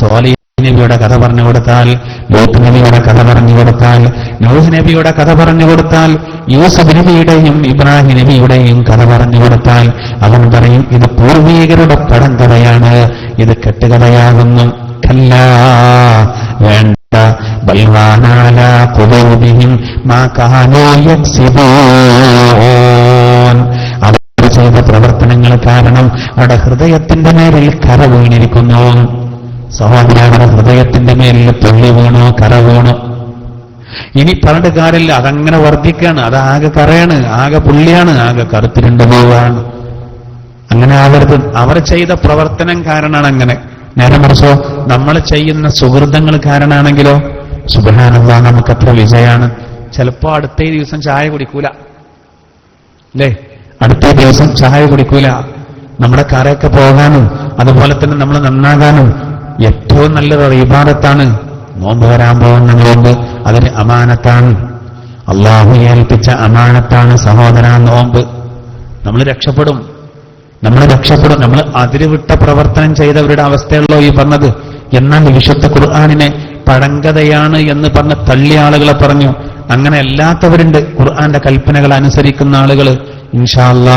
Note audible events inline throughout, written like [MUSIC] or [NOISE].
സോലി നബിയുടെ കഥ പറഞ്ഞു കൊടുത്താൽ ലൂത്ത് നബിയുടെ കഥ പറഞ്ഞു കൊടുത്താൽ നൂഹ് നബിയുടെ കഥ പറഞ്ഞു കൊടുത്താൽ യൂസഫ് നബിയുടെയും ഇബ്രാഹിം നബിയുടെയും കഥ പറഞ്ഞു കൊടുത്താൽ അവൻ പറയും ഇത് പൂർവീകരുടെ പടം കഥയാണ് ഇത് കെട്ടുകഥയാകുന്നു. കല്ല വേണ്ട. ബൽവാനാല യക്സിബൂൻ. അവർ ചെയ്ത പ്രവർത്തനങ്ങൾ കാരണം അവരുടെ ഹൃദയത്തിന്റെ മേലിൽ കര വീണിരിക്കുന്നു സഹോദര അവരുടെ ഹൃദയത്തിന്റെ മേലിൽ തുള്ളി വീണോ കര വീണോ? ഇനി പറഞ്ഞിട്ട് കാര്യമില്ല അതങ്ങനെ വർദ്ധിക്കാണ്. അത് ആകെ കറയാണ് ആകെ പുള്ളിയാണ് ആകെ കറുത്തിരുണ്ട് പോവാണ് അങ്ങനെ ആവരുത് അവർ ചെയ്ത പ്രവർത്തനം കാരണമാണ് അങ്ങനെ. നേരെ മറിച്ചോ നമ്മൾ ചെയ്യുന്ന സുഹൃതങ്ങൾ കാരണമാണെങ്കിലോ സുബാനുള്ള നമുക്കത്ര വിജയാണ് ചിലപ്പോ അടുത്ത ദിവസം ചായ കുടിക്കൂല. അല്ലേ? അടുത്ത ദിവസം ചായ കുടിക്കൂല. നമ്മുടെ കറയൊക്കെ പോകാനും അതുപോലെ തന്നെ നമ്മൾ നന്നാകാനും ഏറ്റവും നല്ലത് ഇബാദത്താണ്. നോമ്പ് വരാൻ പോകുന്ന അതിന് അമാനത്താണ്. അള്ളാഹു ഏൽപ്പിച്ച അമാനത്താണ് സഹോദര നോമ്പ്. നമ്മൾ രക്ഷപ്പെടും. നമ്മൾ രക്ഷപ്പെടും. നമ്മൾ അതിരുവിട്ട പ്രവർത്തനം ചെയ്തവരുടെ അവസ്ഥയുള്ളോ ഈ പറഞ്ഞത്. എന്നാൽ വിശുദ്ധ ഖുർആാനിനെ പഴങ്കഥയാണ് എന്ന് പറഞ്ഞ തള്ളിയ ആളുകളെ പറഞ്ഞു. അങ്ങനെ അല്ലാത്തവരുണ്ട്. ഖുർആന്റെ കൽപ്പനകൾ അനുസരിക്കുന്ന ആളുകൾ ഇൻഷാല്ല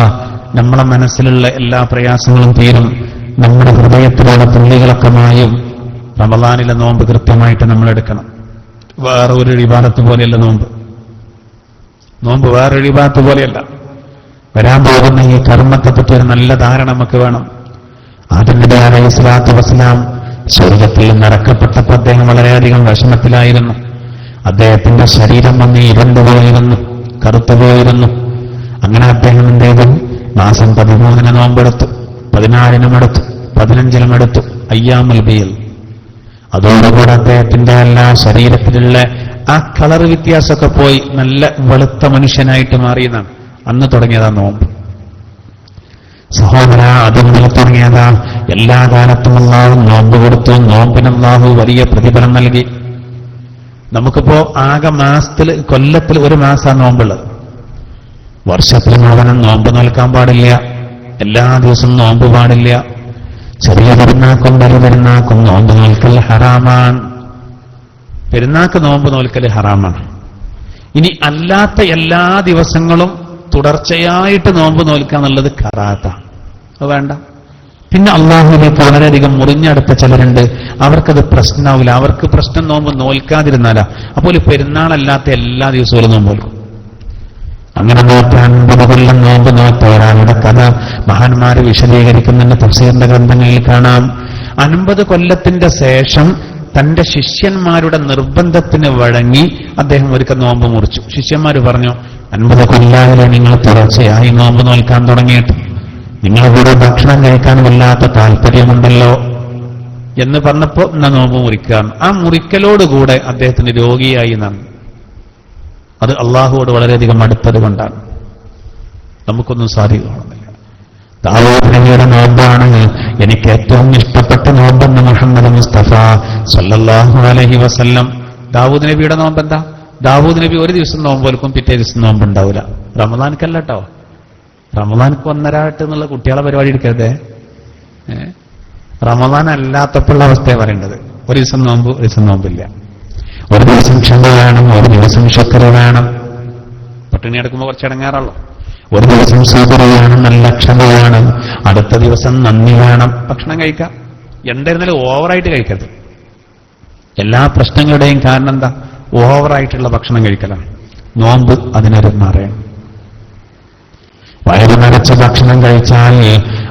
നമ്മളെ മനസ്സിലുള്ള എല്ലാ പ്രയാസങ്ങളും തീരും. നമ്മുടെ ഹൃദയത്തിലുള്ള പുള്ളികളൊക്കെ മായും റമദാനിലെ നോമ്പ് കൃത്യമായിട്ട് നമ്മൾ എടുക്കണം വേറെ ഒരു ഇബാദത്ത് പോലെയല്ല നോമ്പ്. നോമ്പ് വേറെ ഇബാദത്ത് പോലെയല്ല. വരാൻ പോകുന്ന ഈ കർമ്മത്തെപ്പറ്റി ഒരു നല്ല ധാരണ നമുക്ക് വേണം. ആദ്യം അലൈഹി വസ്സലാം സ്വർഗത്തിൽ നിന്ന് ഇറക്കപ്പെട്ടപ്പോൾ അദ്ദേഹം വളരെയധികം വിഷമത്തിലായിരുന്നു. അദ്ദേഹത്തിന്റെ ശരീരം വന്ന് ഇരുണ്ടു പോയിരുന്നു കറുത്തു പോയിരുന്നു. അങ്ങനെ അദ്ദേഹം എന്ത് മാസം പതിമൂന്നിന് നോമ്പെടുത്തു പതിനാലിനും എടുത്തു. പതിനഞ്ചിനും എടുത്തു അയ്യാമൽ ബിയിൽ അതോടുകൂടെ അദ്ദേഹത്തിന്റെ എല്ലാ ശരീരത്തിലുള്ള ആ കളർ വ്യത്യാസമൊക്കെ പോയി നല്ല വെളുത്ത മനുഷ്യനായിട്ട് മാറിയതാണ് അന്ന് തുടങ്ങിയതാ നോമ്പ്. സഹോദര അതും തുടങ്ങിയതാ. എല്ലാ കാലത്തും അള്ളാഹു നോമ്പ് കൊടുത്തു. നോമ്പിന് അള്ളാഹു വലിയ പ്രതിഫലം നൽകി. നമുക്കിപ്പോ ആകെ മാസത്തിൽ കൊല്ലത്തിൽ ഒരു മാസം നോമ്പുള്ളത്. വർഷത്തിൽ മുഴുവനും നോമ്പ് നൽകാൻ പാടില്ല. എല്ലാ ദിവസവും നോമ്പ് പാടില്ല. ചെറിയ പെരുന്നാക്കും വലിയ പെരുന്നാക്കും നോമ്പ് നോൽക്കൽ ഹറാമാണ്. പെരുന്നാക്ക് നോമ്പ് നോൽക്കൽ ഹറാമാണ്. ഇനി അല്ലാത്ത എല്ലാ ദിവസങ്ങളും തുടർച്ചയായിട്ട് നോമ്പ് നോൽക്കുക എന്നുള്ളത് കറാത്ത. അത് വേണ്ട. പിന്നെ അള്ളാഹുവിലേക്ക് വളരെയധികം മുറിഞ്ഞടുത്ത ചിലരുണ്ട്. അവർക്കത് പ്രശ്നമാവില്ല. അവർക്ക് പ്രശ്നം നോമ്പ് നോൽക്കാതിരുന്നാലാ. അപ്പോൾ പെരുന്നാളല്ലാത്ത എല്ലാ ദിവസവും നോമ്പ് നോൽക്കും. അങ്ങനെ നോക്കി അൻപത് കൊല്ലം നോമ്പ് നോത്ത ഒരാളുടെ കഥ മഹാന്മാർ വിശദീകരിക്കുന്നുണ്ട് തഫ്സീറിന്റെ ഗ്രന്ഥങ്ങളിൽ കാണാം. അൻപത് കൊല്ലത്തിന്റെ ശേഷം തന്റെ ശിഷ്യന്മാരുടെ നിർബന്ധത്തിന് വഴങ്ങി അദ്ദേഹം ഒരുക്ക നോമ്പ് മുറിച്ചു. ശിഷ്യന്മാർ പറഞ്ഞു അൻപത് കൊല്ലാതെ നിങ്ങൾ തുടർച്ചയായി നോമ്പ് നോൽക്കാൻ തുടങ്ങിയിട്ട്? കൂടെ ഭക്ഷണം കഴിക്കാൻ വല്ലാത്ത താല്പര്യമുണ്ടല്ലോ. എന്ന് പറഞ്ഞപ്പോ എന്നാ നോമ്പ് മുറിക്കാം ആ മുറിക്കലോടുകൂടെ അദ്ദേഹത്തിന് രോഗിയായി നാം അത് അള്ളാഹുവോട് വളരെയധികം അടുത്തത് കൊണ്ടാണ്. നമുക്കൊന്നും സാധിക്കണമെന്നില്ല. ദാവൂദ് നബിയുടെ നോമ്പാണ് എനിക്ക് ഏറ്റവും ഇഷ്ടപ്പെട്ട നോമ്പെന്ന് മുഹമ്മദ് മുസ്തഫ സല്ലല്ലാഹു അലഹി വസല്ലം. ദാവൂദ് നബിയുടെ നോമ്പ് എന്താ ദാവൂദ് നബി ഒരു ദിവസം നോമ്പ് വെൽക്കും പിറ്റേ ദിവസം നോമ്പ് ഉണ്ടാവില്ല റമദാനക്കല്ല കേട്ടോ റമദാനക്ക് ഒന്നരാട്ട് എന്നുള്ള കുട്ടികളെ പരിപാടി എടുക്കരുതേ? റമദാൻ അല്ലാത്തപ്പോഴുള്ള അവസ്ഥയാണ് പറയേണ്ടത്. ഒരു ദിവസം നോമ്പ് ഒരു ദിവസം നോമ്പില്ല. ഒരു ദിവസം ക്ഷമ വേണം ഒരു ദിവസം ശത്രു വേണം. പട്ടിണി എടുക്കുമ്പോൾ കുറച്ച് ഇടങ്ങാറുള്ളൂ. ഒരു ദിവസം സൂപ്പർ വേണം നല്ല ക്ഷമ വേണം അടുത്ത ദിവസം നന്ദി വേണം. ഭക്ഷണം കഴിക്കാം. എന്തായിരുന്നാലും ഓവറായിട്ട് കഴിക്കരുത്. എല്ലാ പ്രശ്നങ്ങളുടെയും കാരണം എന്താ? ഓവറായിട്ടുള്ള ഭക്ഷണം കഴിക്കലാണ്. നോമ്പ് അതിനൊരു മറയാണ്. വയറ് നിറച്ച് ഭക്ഷണം കഴിച്ചാൽ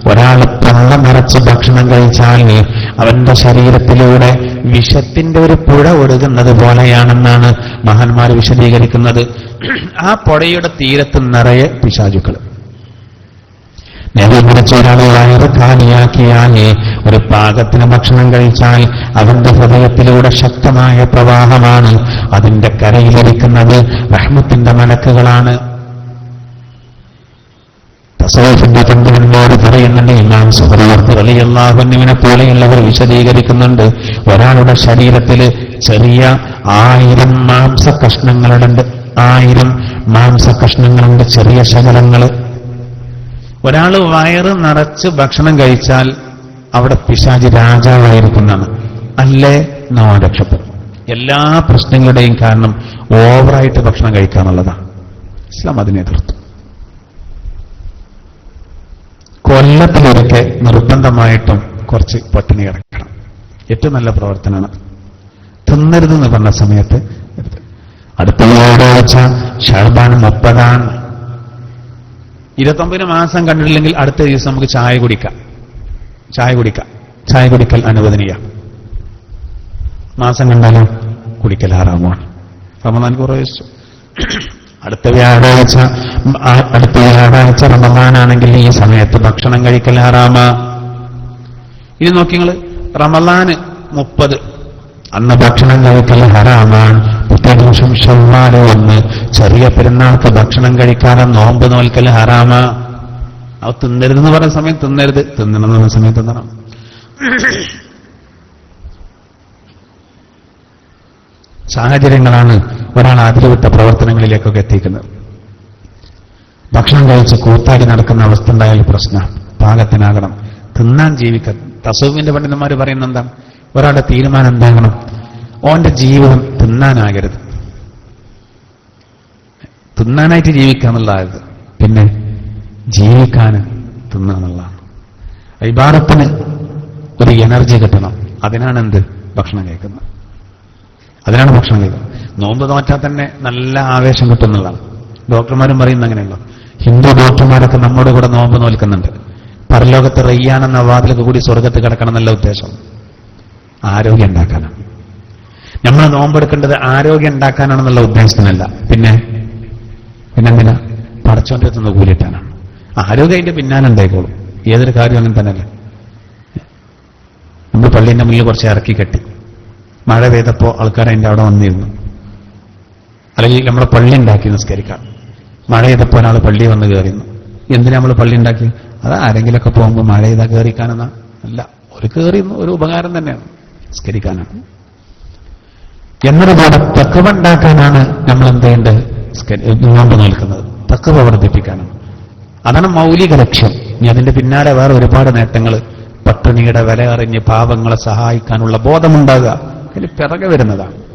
ഒരാൾ തൊള്ള നിറച്ച് ഭക്ഷണം കഴിച്ചാൽ അവന്റെ ശരീരത്തിലൂടെ വിഷത്തിന്റെ ഒരു പുഴ ഒഴുകുന്നത് പോലെയാണെന്നാണ് മഹാന്മാർ വിശദീകരിക്കുന്നത്. [CLEARS THROAT] ആ പുഴയുടെ തീരത്ത് നിറയെ പിശാചുക്കൾ. നേരെ മറിച്ച് ഒരാളെ വയറ് കാലിയാക്കിയാൽ ഒരു പാകത്തിന് ഭക്ഷണം കഴിച്ചാൽ അവന്റെ ഹൃദയത്തിലൂടെ ശക്തമായ പ്രവാഹമാണ് അതിന്റെ കരയിലിരിക്കുന്നത് റഹ്മത്തിന്റെ മലക്കുകളാണ്. തസവഫിന്റെ പണ്ഡിതന്മാർ പറയുന്നുണ്ട് ഇമാം സുഹൃത്ത് അലിയല്ലാഹുവിനെ പോലെയുള്ളവർ വിശദീകരിക്കുന്നുണ്ട്. ഒരാളുടെ ശരീരത്തിൽ ചെറിയ ആയിരം മാംസ കഷ്ണങ്ങളുണ്ട് ആയിരം മാംസ കഷ്ണങ്ങളുണ്ട് ചെറിയ ശകലങ്ങൾ ഒരാൾ വയറ് നിറച്ച് ഭക്ഷണം കഴിച്ചാൽ അവിടെ പിശാജി രാജാവായിരിക്കുന്നതാണ്. അല്ലേ? നാം രക്ഷപ്പെടും. എല്ലാ പ്രശ്നങ്ങളുടെയും കാരണം ഓവറായിട്ട് ഭക്ഷണം കഴിക്കുക ഇസ്ലാം അതിനെ എതിർത്തു. കൊല്ലത്തിലൊക്കെ നിർബന്ധമായിട്ടും കുറച്ച് പട്ടിണി കിടക്കണം. ഏറ്റവും നല്ല പ്രവർത്തനമാണ്. തിന്നരുതെന്ന് പറഞ്ഞ സമയത്ത് അടുത്ത വ്യാഴാഴ്ച ഷർബാൻ മുപ്പതാണ്. ഇരുപത്തൊമ്പതിന് മാസം കണ്ടിട്ടില്ലെങ്കിൽ അടുത്ത ദിവസം നമുക്ക് ചായ കുടിക്കാം. ചായ കുടിക്കാം. ചായ കുടിക്കൽ അനുവദനീയ. മാസം കണ്ടാലും കുടിക്കൽ ആറാമാണ് റമദാൻ കുറവിച്ചു അടുത്ത വ്യാഴാഴ്ച അടുത്ത വ്യാഴാഴ്ച റമദാനാണെങ്കിൽ ഈ സമയത്ത് ഭക്ഷണം കഴിക്കൽ ഹറാമ ഇനി നോക്കി നിങ്ങൾ റമദാന് മുപ്പത്. അന്ന് ഭക്ഷണം കഴിക്കൽ ഹറാമാണ്. ദിവസം ഷവ്വാൽ വന്ന് ചെറിയ പെരുന്നാൾക്ക് ഭക്ഷണം കഴിക്കാതെ നോമ്പ് നോൽക്കൽ ഹറാമ. അത് തിന്നരുതെന്ന് പറഞ്ഞ സമയം തിന്നരുത്. തിന്നണം എന്ന് പറഞ്ഞ സമയത്ത് തിന്നണം. സാഹചര്യങ്ങളാണ്. ഒരാൾ അതിരുവിട്ട പ്രവർത്തനങ്ങളിലേക്കൊക്കെ എത്തിക്കുന്നത്. ഭക്ഷണം കഴിച്ച് കൂത്താടി നടക്കുന്ന അവസ്ഥ ഉണ്ടായാൽ പ്രശ്നം. പാകത്തിനാകണം. തിന്നാൻ ജീവിക്ക തസൂവിന്റെ പണ്ഡിതന്മാർ പറയുന്ന എന്താ ഒരാളുടെ തീരുമാനം എന്താകണം? ഓന്റെ ജീവിതം തിന്നാനാകരുത്. തിന്നാനായിട്ട് ജീവിക്കുക എന്നുള്ളതായത് പിന്നെ ജീവിക്കാൻ തിന്നാന്നുള്ളതാണ് ഇബാറത്തിന് ഒരു എനർജി കിട്ടണം. അതിനാണ് എന്ത്? ഭക്ഷണം കഴിക്കുന്നത്. അതിനാണ് ഭക്ഷണം കഴിക്കുന്നത്. നോമ്പ് നോറ്റാൽ തന്നെ നല്ല ആവേശം കിട്ടുന്നതാണ് ഡോക്ടർമാരും പറയുന്ന അങ്ങനെയല്ലോ. ഹിന്ദു ഡോക്ടർമാരൊക്കെ നമ്മുടെ കൂടെ നോമ്പ് നോൽക്കുന്നുണ്ട്. പരലോകത്ത് റയ്യാനെന്ന വാതിലൊക്കെ കൂടി സ്വർഗത്ത് കിടക്കണം എന്നുള്ള ഉദ്ദേശം. ആരോഗ്യം ഉണ്ടാക്കാനാണ്. നമ്മൾ നോമ്പെടുക്കേണ്ടത് ആരോഗ്യം ഉണ്ടാക്കാനാണെന്നുള്ള ഉദ്ദേശത്തിനല്ല. പിന്നെ പിന്നെന്തിനാ? പടച്ചോന്റെ അടുത്തുനിന്ന് കൂലിട്ടാനാണ് ആരോഗ്യം അതിന്റെ പിന്നാലെ ഉണ്ടായിക്കോളും. ഏതൊരു കാര്യം അങ്ങനെ തന്നെയല്ല. നമ്മൾ പള്ളീന്റെ മുന്നിൽ കുറച്ച് ഇറക്കി കെട്ടി. മഴ പെയ്തപ്പോൾ ആൾക്കാർ അതിന്റെ അവിടെ വന്നിരുന്നു. അല്ലെങ്കിൽ നമ്മളെ പള്ളി ഉണ്ടാക്കി നിസ്കരിക്കാം. മഴ ചെയ്തപ്പോൾ ഒരാൾ പള്ളി വന്ന് കയറിയുന്നു എന്തിനാ നമ്മൾ പള്ളി ഉണ്ടാക്കി? അത് ആരെങ്കിലൊക്കെ പോകുമ്പോൾ മഴ ചെയ്താൽ കയറിക്കാനെന്നാ. അല്ല ഒരു കയറിയുന്നു ഒരു ഉപകാരം തന്നെയാണ് നിസ്കരിക്കാനാണ്. എന്നതുപോലെ തക്കവ ഉണ്ടാക്കാനാണ് നമ്മൾ എന്ത് ചെയ്യേണ്ടത് നോമ്പ് നിൽക്കുന്നത്. തക്കവ വർദ്ധിപ്പിക്കാനാണ്. അതാണ് മൗലിക ലക്ഷ്യം. ഇനി അതിന്റെ പിന്നാലെ വേറെ ഒരുപാട് നേട്ടങ്ങൾ പട്ടിണിയുടെ വില അറിഞ്ഞ് പാവങ്ങളെ സഹായിക്കാനുള്ള ബോധമുണ്ടാകുക. അതിൽ പിറകെ വരുന്നതാണ്.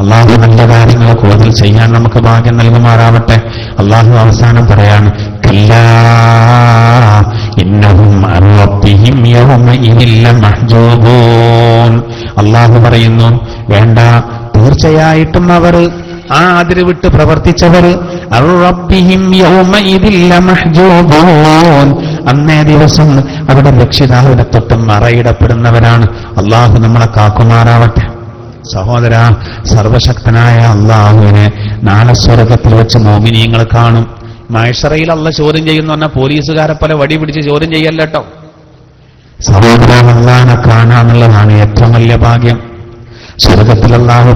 അള്ളാഹു നല്ല കാര്യങ്ങൾ കൂടുതൽ ചെയ്യാൻ നമുക്ക് ഭാഗ്യം നൽകുമാറാവട്ടെ. അള്ളാഹു അവസാനം പറയാണ് അള്ളാഹു പറയുന്നു വേണ്ട തീർച്ചയായിട്ടും അവർ ആ അതിര് വിട്ട് പ്രവർത്തിച്ചവർ അന്നേ ദിവസം അവിടെ രക്ഷിതാവിനെ തൊട്ടും മറയിടപ്പെടുന്നവരാണ്. അള്ളാഹു നമ്മളെ കാക്കുമാറാവട്ടെ. സഹോദര സർവശക്തനായ അള്ളാഹുവിനെ നാളെ സ്വർഗത്തിൽ വെച്ച് മോമിനിയങ്ങൾ കാണും. മൈഷറയിൽ അല്ല ചോദ്യം ചെയ്യുന്ന പറഞ്ഞാൽ പോലീസുകാരെ പോലെ വടി പിടിച്ച് ചോദ്യം ചെയ്യല്ലോ സഹോദര അള്ളാഹിനെ കാണാന്നുള്ളതാണ് ഏറ്റവും വലിയ ഭാഗ്യം. സ്വർഗത്തിൽ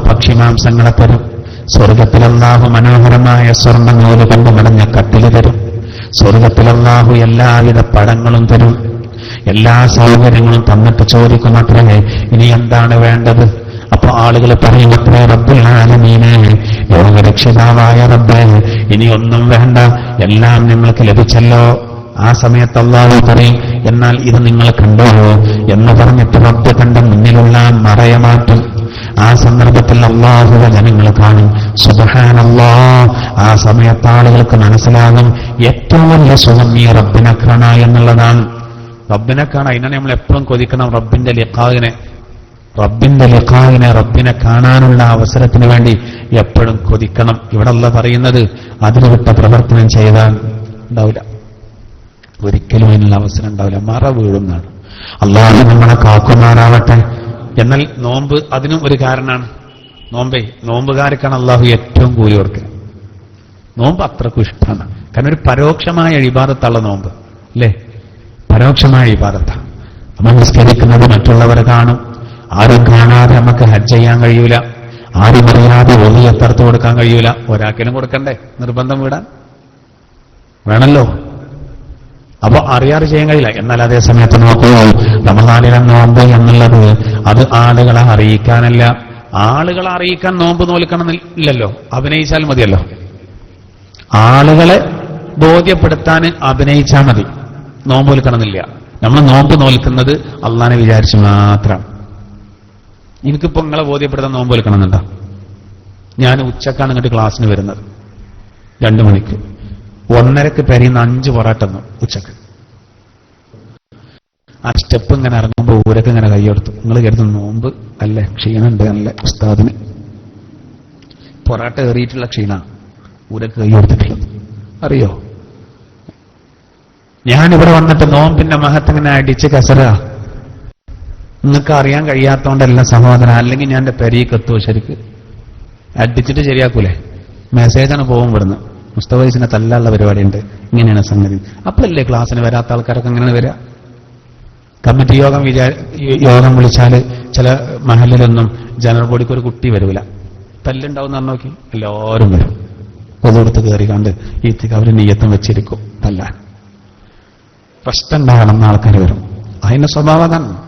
പക്ഷിമാംസങ്ങളെ തരും. സ്വർഗത്തിൽ മനോഹരമായ സ്വർണ നൂൽ കൊണ്ട് മടഞ്ഞ കട്ടിൽ തരും. സ്വർഗത്തിൽ അള്ളാഹു എല്ലാവിധ പടങ്ങളും തരും. എല്ലാ സൗകര്യങ്ങളും തന്നിട്ട് ചോദിക്കുന്നത്രേ ഇനി എന്താണ് വേണ്ടത്? അപ്പൊ ആളുകൾ പറയുമത്രേ റബ്ബുൽ ആലമീനെ ലോകരക്ഷിതാവായ റബ്ബേ ഇനി ഒന്നും വേണ്ട എല്ലാം നിങ്ങൾക്ക് ലഭിച്ചല്ലോ. ആ സമയത്ത് അള്ളാഹു പറയും എന്നാൽ ഇത് നിങ്ങൾ കണ്ടോ എന്ന് പറഞ്ഞിട്ട് റബ്ബ് കണ്ട മുന്നിലുള്ള മറയമാറ്റം ആ സന്ദർഭത്തിൽ അള്ളാഹുവ ജനങ്ങൾ കാണും. സുബഹാനല്ലാ ആ സമയത്ത് ആളുകൾക്ക് മനസ്സിലാകും ഏറ്റവും വലിയ സുഖം ഈ റബ്ബിനെ കാണ എന്നുള്ളതാണ്. റബ്ബിനെ കാണാൻ അതിനാണ് നമ്മൾ എപ്പോഴും കൊതിക്കണം റബ്ബിന്റെ ലിഖാവിനെ റബ്ബിന്റെ ലിഖാവിനെ റബ്ബിനെ കാണാനുള്ള അവസരത്തിന് വേണ്ടി എപ്പോഴും കൊതിക്കണം. ഇവിടെ അല്ല പറയുന്നത് അതിന് വിട്ട പ്രവർത്തനം ചെയ്താൽ ഉണ്ടാവില്ല. ഒരിക്കലും അതിനുള്ള അവസരം ഉണ്ടാവില്ല. മറ വീഴുന്നതാണ്. അള്ളാഹു നമ്മളെ കാക്കുമാറാവട്ടെ എന്നാൽ നോമ്പ് അതിനും ഒരു കാരണമാണ്. നോമ്പേ നോമ്പുകാർക്കാണ് അള്ളാഹു ഏറ്റവും കൂലി ഓർക്കുക നോമ്പ് അത്രക്കും ഇഷ്ടമാണ്. കാരണം ഒരു പരോക്ഷമായ ഇബാദത്തുള്ള നോമ്പ് അല്ലേ? പരോക്ഷമായ ഇബാദത്താണ് നമ്മൾ നിസ്കരിക്കുന്നത് മറ്റുള്ളവരെ കാണും. ആരും കാണാതെ നമുക്ക് ഹജ്ജ് ചെയ്യാൻ കഴിയൂല. ആരും അറിയാതെ ഒന്നി എത്തർത്ത് കൊടുക്കാൻ കഴിയൂല. ഒരാക്കിനും കൊടുക്കണ്ടേ? നിർബന്ധം വിടാൻ? വേണല്ലോ. അപ്പൊ അറിയാതെ ചെയ്യാൻ കഴിയില്ല. എന്നാൽ അതേ സമയത്ത് നോക്കൂ റമദാനിലെ നോമ്പ് എന്നുള്ളത് അത് ആളുകളെ അറിയിക്കാനല്ല. ആളുകളെ അറിയിക്കാൻ നോമ്പ് ഇല്ലല്ലോ അഭിനയിച്ചാൽ മതിയല്ലോ. ആളുകളെ ബോധ്യപ്പെടുത്താൻ അഭിനയിച്ചാൽ മതി. നോമ്പ് നോൽക്കണമെന്നില്ല. നമ്മൾ നോമ്പ് നോൽക്കുന്നത് അള്ളാനെ വിചാരിച്ച് മാത്രം. എനിക്കിപ്പോ നിങ്ങളെ ബോധ്യപ്പെടുത്താൻ നോമ്പ് വെക്കണമെന്നുണ്ടോ ഞാൻ ഉച്ചക്കാണ് ഇങ്ങോട്ട് ക്ലാസ്സിന് വരുന്നത്. രണ്ടു മണിക്ക്. ഒന്നരക്ക് പെരിയുന്ന അഞ്ച് പൊറാട്ട തന്നു ഉച്ചയ്ക്ക്. ആ സ്റ്റെപ്പ് ഇങ്ങനെ ഇറങ്ങുമ്പോൾ ഊരൊക്കെ ഇങ്ങനെ കൈയെടുത്തു നിങ്ങൾ കരുതുന്ന നോമ്പ് അല്ല ക്ഷീണുണ്ട് നല്ല ഉസ്താദിന്. പൊറാട്ട കയറിയിട്ടുള്ള ക്ഷീണ. ഊരൊക്കെ കൈയെടുത്തിട്ടുള്ളത് അറിയോ? ഞാനിവിടെ വന്നിട്ട് നോമ്പിന്റെ മഹത്തിങ്ങനെ അടിച്ച് കസറ. നിങ്ങൾക്ക് അറിയാൻ കഴിയാത്തതുകൊണ്ടല്ല സഹോദരൻ അല്ലെങ്കിൽ ഞാൻ എന്റെ പെരീക്ക് എത്തുമോ ശരിക്ക്? അടിച്ചിട്ട് ശരിയാക്കൂലേ? മെസ്സേജാണ് പോകും ഇവിടുന്ന്. മുസ്തഫൈസിനെ തല്ലാനുള്ള പരിപാടിയുണ്ട്. ഇങ്ങനെയാണ് സംഗതി. അപ്പോഴല്ലേ ക്ലാസ്സിന് വരാത്ത ആൾക്കാരൊക്കെ അങ്ങനെയാണ് വരിക കമ്മിറ്റി യോഗം വിചാ യോഗം വിളിച്ചാൽ ചില മഹലിലൊന്നും ജനറൽ ബോഡിക്ക് ഒരു കുട്ടി വരൂല. തല്ലുണ്ടാവും എന്ന് നോക്കി. എല്ലാവരും വരും. പൊതുവെടുത്ത് കയറി കണ്ട് ഈ അവർ നെയ്യത്തും വെച്ചിരിക്കും തല്ലാൻ. പ്രശ്നം ഉണ്ടാകണം എന്ന ആൾക്കാർ വരും. അതിന്റെ സ്വഭാവം ആ.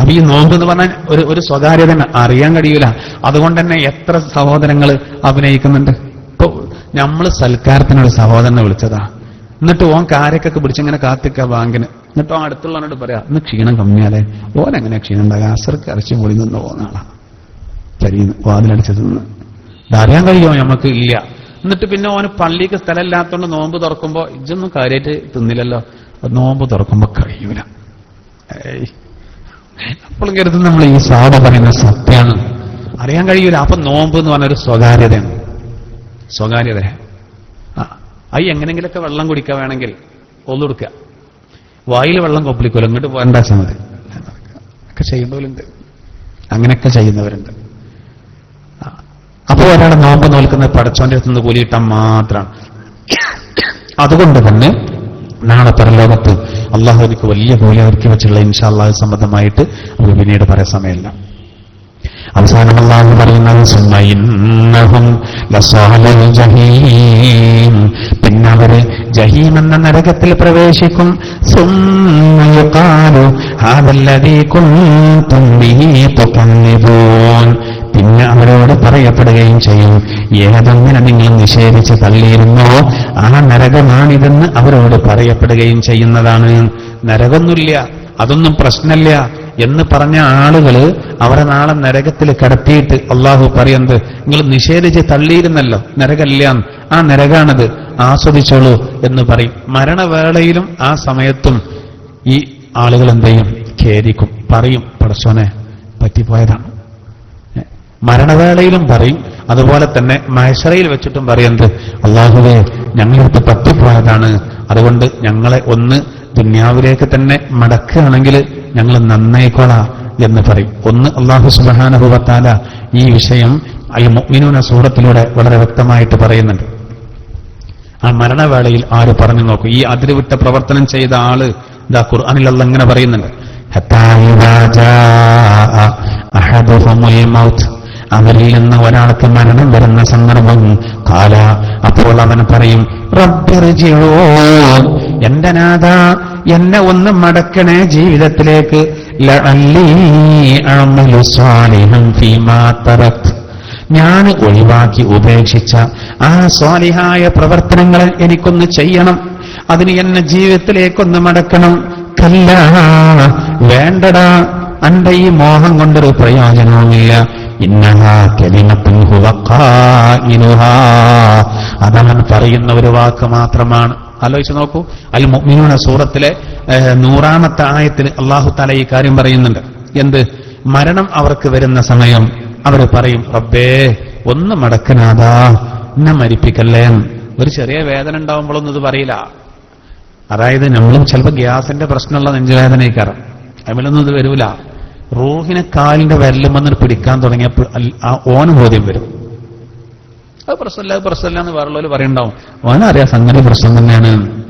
അപ്പൊ ഈ നോമ്പ് എന്ന് പറഞ്ഞാൽ ഒരു ഒരു സ്വകാര്യത അറിയാൻ കഴിയൂല. അതുകൊണ്ട് തന്നെ എത്ര സഹോദരങ്ങൾ അഭിനയിക്കുന്നുണ്ട്. ഇപ്പൊ നമ്മൾ സൽക്കാരത്തിനൊരു സഹോദരനെ വിളിച്ചതാ. എന്നിട്ട് ഓൻ കാരക്കൊക്കെ പിടിച്ചിങ്ങനെ കാത്തിക്ക ബാങ്കിന്. എന്നിട്ട് ഓൻ അടുത്തുള്ളവനോട് പറയാ ഇന്ന് ക്ഷീണം കമ്മിയാലേ. ഓൻ എങ്ങനെ ക്ഷീണം ഉണ്ടാകുക അസർക്ക് അരച്ചു പൊളി നിന്ന് പോകുന്ന ആളാ വാതിലടിച്ചത് വാതിലടിച്ച് തിന്ന് ഇതറിയാൻ കഴിയുമോ? നമുക്ക് ഇല്ല. എന്നിട്ട് പിന്നെ ഓന് പള്ളിക്ക് സ്ഥലമില്ലാത്തതുകൊണ്ട് നോമ്പ് തുറക്കുമ്പോ ഇജൊന്നും കാര്യമായിട്ട് തിന്നില്ലല്ലോ. നോമ്പ് തുറക്കുമ്പോ കഴിയൂല. ഏയ്. അപ്പോൾ കരുതും നമ്മൾ ഈ സാധ പറയുന്ന സത്യമാണ് അറിയാൻ കഴിയൂല. അപ്പൊ നോമ്പ് എന്ന് പറഞ്ഞൊരു സ്വകാര്യതയാണ് സ്വകാര്യത. അത് എങ്ങനെങ്കിലൊക്കെ വെള്ളം കുടിക്കാൻ വേണമെങ്കിൽ ഒന്നുകൊടുക്കുക വായിൽ വെള്ളം കൊപ്പിളിക്കുമല്ലോ ഇങ്ങോട്ട് പോകണ്ട മതി. ഒക്കെ ചെയ്യുന്നവരുണ്ട്. അങ്ങനെയൊക്കെ ചെയ്യുന്നവരുണ്ട്. അപ്പോൾ ഒരാൾ നോമ്പ് നോൽക്കുന്ന പടച്ചോന്റെ അടുത്ത് കൂലിയിട്ടാൽ മാത്രമാണ്. അതുകൊണ്ട് തന്നെ നാളെ പരലോകത്ത് അള്ളാഹു എനിക്ക് വലിയ കൂലി ഒരുക്കി വെച്ചുള്ള ഇൻഷാ അള്ളാഹു സംബന്ധമായിട്ട് നമുക്ക് പിന്നീട് പറയാൻ സമയമില്ല. അവസാനം അള്ളാഹു പറയുന്നത് പിന്നെ അവർ ജഹീം എന്ന നരകത്തിൽ പ്രവേശിക്കും. സുമ്മ യുഖാലു ഹാദല്ലദീ കുൻതും ബിഹി തുകന്നിബൂൻ പിന്നെ അവരോട് പറയപ്പെടുകയും ചെയ്യും. ഏതങ്ങനെ നിങ്ങൾ നിഷേധിച്ച് തള്ളിയിരുന്നോ ആ നരകമാണിതെന്ന് അവരോട് പറയപ്പെടുകയും ചെയ്യുന്നതാണ്. നരകൊന്നുമില്ല അതൊന്നും പ്രശ്നമില്ല എന്ന് പറഞ്ഞ ആളുകൾ അവരെ നാളെ നരകത്തിൽ കടത്തിയിട്ട് അള്ളാഹു പറയുന്നത് നിങ്ങൾ നിഷേധിച്ച് തള്ളിയിരുന്നല്ലോ നരകല്ല ആ നരകാണത് ആസ്വദിച്ചോളൂ എന്ന് പറയും. മരണവേളയിലും ആ സമയത്തും ഈ ആളുകൾ എന്ത് ചെയ്യും? ഖേദിക്കും പറയും പടച്ചോനെ പറ്റിപ്പോയതാണ് മരണവേളയിലും പറയും. അതുപോലെ തന്നെ മഹശറയിൽ വെച്ചിട്ടും പറയുന്നത് അള്ളാഹുവെ ഞങ്ങൾക്ക് പറ്റിപ്പോയതാണ്. അതുകൊണ്ട് ഞങ്ങളെ ഒന്ന് ദുന്യാവിലേക്ക് തന്നെ മടക്കുകയാണെങ്കിൽ ഞങ്ങൾ നന്നായിക്കോളാം എന്ന് പറയും. ഒന്ന് അള്ളാഹു സുബാനുഭവത്താല ഈ വിഷയം അൽ മുഅ്മിനൂന സൂറത്തിലൂടെ വളരെ വ്യക്തമായിട്ട് പറയുന്നുണ്ട്. ആ മരണവേളയിൽ ആര് പറഞ്ഞു നോക്കും? ഈ അതിരുവിട്ട പ്രവർത്തനം ചെയ്ത ആൾ ഇതാ ഖുർആനിൽ അല്ല അങ്ങനെ പറയുന്നുണ്ട്. അവരിൽ നിന്ന് ഒരാൾക്ക് മരണം വരുന്ന സന്ദർഭം. കാല അപ്പോൾ അവൻ പറയും എന്റെ നാഥ എന്നെ ഒന്ന് മടക്കണേ ജീവിതത്തിലേക്ക്. ഞാൻ ഒഴിവാക്കി ഉപേക്ഷിച്ച ആ സ്വാലിഹായ പ്രവർത്തനങ്ങൾ എനിക്കൊന്ന് ചെയ്യണം. അതിന് എന്നെ ജീവിതത്തിലേക്കൊന്ന് മടക്കണം. കല്ല വേണ്ടടാ അന്റെ ഈ മോഹം കൊണ്ടൊരു പ്രയോജനവുമില്ല. അതവൻ പറയുന്ന ഒരു വാക്ക് മാത്രമാണ്. ആലോചിച്ച് നോക്കൂ. അൽ മുഅ്മിനൂന സൂറത്തിലെ നൂറാമത്തെ ആയത്തിൽ അള്ളാഹു താല ഈ കാര്യം പറയുന്നുണ്ട്. എന്ത്? മരണം അവർക്ക് വരുന്ന സമയം അവർ പറയും റബ്ബേ ഒന്ന് മടക്കനാഥാ എന്നെ മരിപ്പിക്കല്ലേ ഒരു ചെറിയ വേദന ഉണ്ടാവുമ്പോഴൊന്നും ഇത് പറയില്ല. അതായത് നമ്മളും ചിലപ്പോൾ ഗ്യാസിന്റെ പ്രശ്നമുള്ള നെഞ്ചുവേദനയ്ക്കാറ് അതിലൊന്നും ഇത് വരൂല. റൂഹിനെ കാലിന്റെ വരലും വന്ന് പിടിക്കാൻ തുടങ്ങിയപ്പോൾ ആ ഓന ബോധ്യം വരും. അത് പ്രശ്നമില്ല അത് പ്രശ്നമില്ല എന്ന് വേറുള്ളവർ പറയുണ്ടാവും ഓനറിയാം സംഗതി പ്രശ്നം തന്നെയാണ്.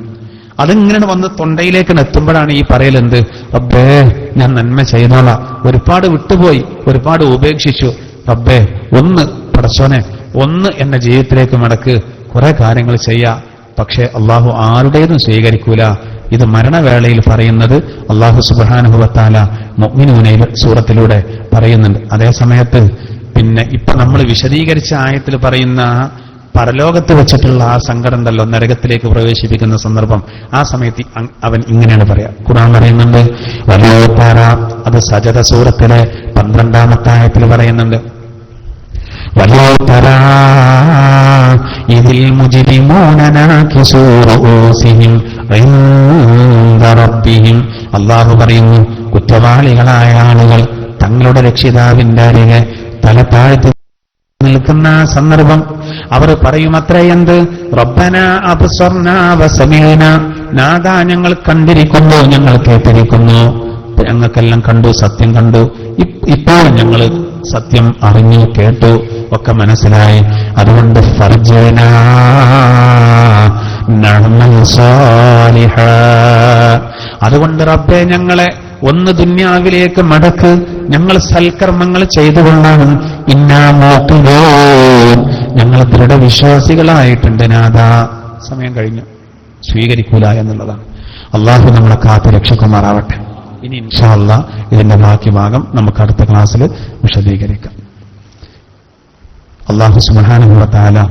അതിങ്ങനെ വന്ന് തൊണ്ടയിലേക്ക് എത്തുമ്പോഴാണ് ഈ പറയൽ എന്ത്? റബ്ബേ ഞാൻ നന്മ ചെയ്തോളാം. ഒരുപാട് വിട്ടുപോയി ഒരുപാട് ഉപേക്ഷിച്ചു. റബ്ബേ ഒന്ന് പടച്ചോനെ ഒന്ന് എന്റെ ജീവിതത്തിലേക്ക് മടക്ക്. കുറെ കാര്യങ്ങൾ ചെയ്യാം. പക്ഷേ അള്ളാഹു ആരുടേതും സ്വീകരിക്കൂല. ഇത് മരണവേളയിൽ പറയുന്നത് അള്ളാഹു സുബാനുഭവത്താല മൊമിനൂനയിൽ സൂറത്തിലൂടെ പറയുന്നുണ്ട്. അതേ സമയത്ത് പിന്നെ ഇപ്പൊ നമ്മൾ വിശദീകരിച്ച ആയത്തിൽ പറയുന്ന പരലോകത്ത് വെച്ചിട്ടുള്ള ആ സങ്കടം തല്ലോ നരകത്തിലേക്ക് പ്രവേശിപ്പിക്കുന്ന സന്ദർഭം. ആ സമയത്ത് അവൻ ഇങ്ങനെയാണ് പറയാ. ഖുർആൻ പറയുന്നുണ്ട് വലിയ പാറ അത് സജത സൂറത്തിലെ പന്ത്രണ്ടാമത്തെ ആയത്തിൽ പറയുന്നുണ്ട്. ഇതിൽ മുജിരി ഇതിൽ മുജിരിമോനനാക്കി സൂറോസിനും അള്ളാഹു പറയുന്നു കുറ്റവാളികളായ ആളുകൾ തങ്ങളുടെ രക്ഷിതാവിന്റെ അരികെ തല താഴ്ത്തി നിൽക്കുന്ന സന്ദർഭം. അവർ പറയുമത്ര എന്ത്? റബ്ബന അപസ്വർണാവസമേന നാദാ ഞങ്ങൾ കണ്ടിരിക്കുന്നു ഞങ്ങൾ കേട്ടിരിക്കുന്നു. ഞങ്ങൾക്കെല്ലാം കണ്ടു സത്യം കണ്ടു. ഇപ്പോൾ ഞങ്ങൾ സത്യം അറിഞ്ഞു കേട്ടു ഒക്കെ മനസ്സിലായി. അതുകൊണ്ട് ഫർജേനാ അതുകൊണ്ട് റബ്ബെ ഞങ്ങളെ ഒന്ന് ദുന്യാവിലേക്ക് മടക്ക്. ഞങ്ങൾ സൽക്കർമ്മങ്ങൾ ചെയ്തുകൊണ്ടാണ് ഇന്നാ മോട്ടുകോ ഞങ്ങൾ ദൃഢവിശ്വാസികളായിട്ടുണ്ട് നാഥാ. സമയം കഴിഞ്ഞു. സ്വീകരിക്കൂല എന്നുള്ളതാണ്. അള്ളാഹു നമ്മളെ കാത്തു രക്ഷിക്കുമാറാവട്ടെ ഇനി ഇൻഷാല്ല ഇതിന്റെ ബാക്കി ഭാഗം നമുക്ക് അടുത്ത ക്ലാസ്സിൽ വിശദീകരിക്കാം. അള്ളാഹു സുബാനുഭവത്താല